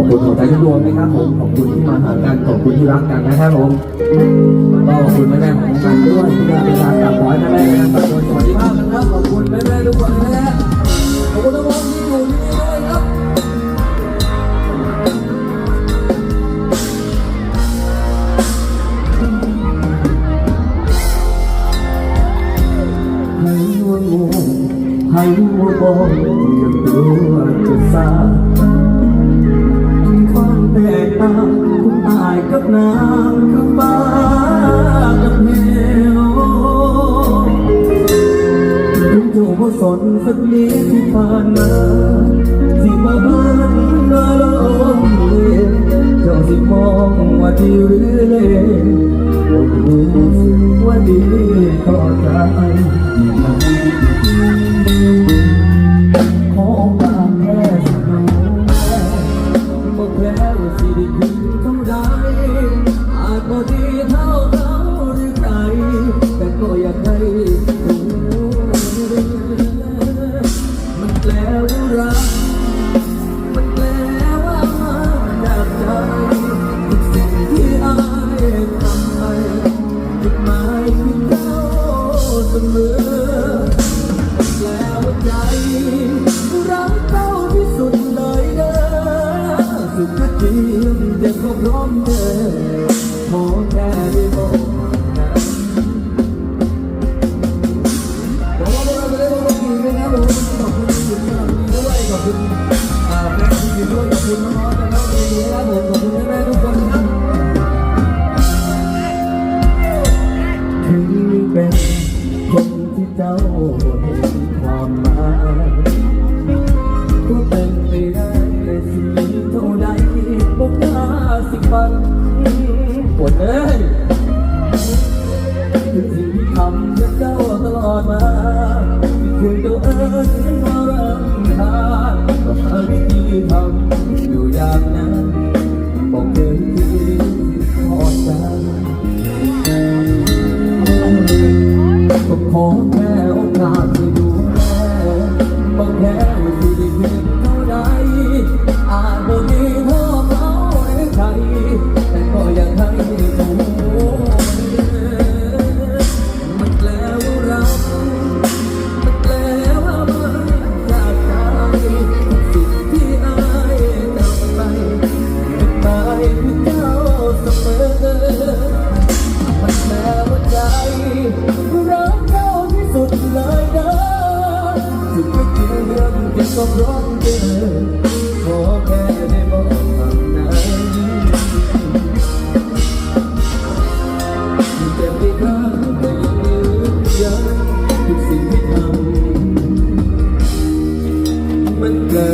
อบคุณหัวใจทุกดวงนะครับผมขอบคุณที่มาหากันขอบคุณที่รักกันนะครับผมก็ขอบคุณแม่ๆของกันด้วยที่ได้เวลากลับขอให้แม่ๆกันทุกคนสวัสดีภาพนะครับขอบคุณแม่ๆทุกคนนะฮะขอบคุณทุกคนที่อยู่ที่นี่ด้วยครับให้ว่างูให้ว่าบองอย่างตัวจะสร้าง แตกต่างคุณตายกับน้ำคือฟ้ากับเหวถึงเจ้าบ่สนสัก สิได้คืนเท่าไรอาจบ่ดีเท่าเขาหรือใคร แต่ก็อยากให้รู้มันแปลว่ารักมันแปลว่ามาจากใจทุกสิ่งที่อายทำไปจุดหมายคือ ที่เจ้าเห็นความหมายก็เป็นไปได้สิ่งเท่าใดบอกกล้าสิฟันปวดเอ้ย แค่โอกาสได้ดูแลบางแค่วันที่ด้ ร้อนเกินขอแค่ได้บอกฝั่นั้นเจ็บไรั้แต่ยังไม่ลืมยันสิ่งที่ทำมันเกิ